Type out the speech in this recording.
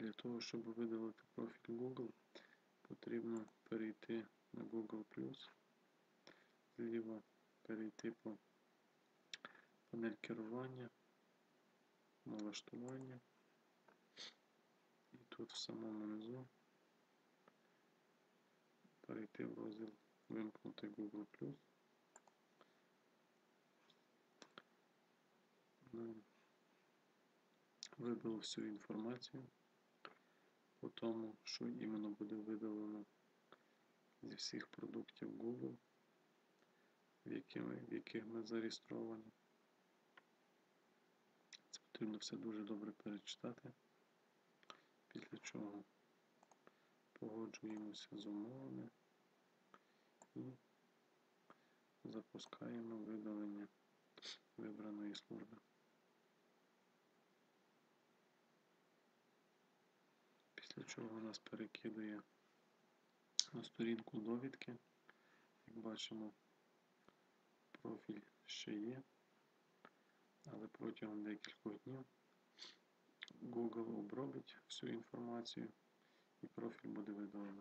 Для того, щоб видалити профіль Google, потрібно перейти на Google+, зліва перейти по панель керування, налаштування. І тут в самому низу перейти в розділ Вимкнути Google+. Ну, Вибило всю інформацію по тому, що іменно буде видалено зі всіх продуктів Google, в, якими, в яких ми зареєстровані. Це потрібно все дуже добре перечитати, після чого погоджуємося з умовами і запускаємо видалення вибраної служби. Після чого нас перекидує на сторінку довідки. Як бачимо, профіль ще є, але протягом декількох днів Google обробить всю інформацію і профіль буде видалено.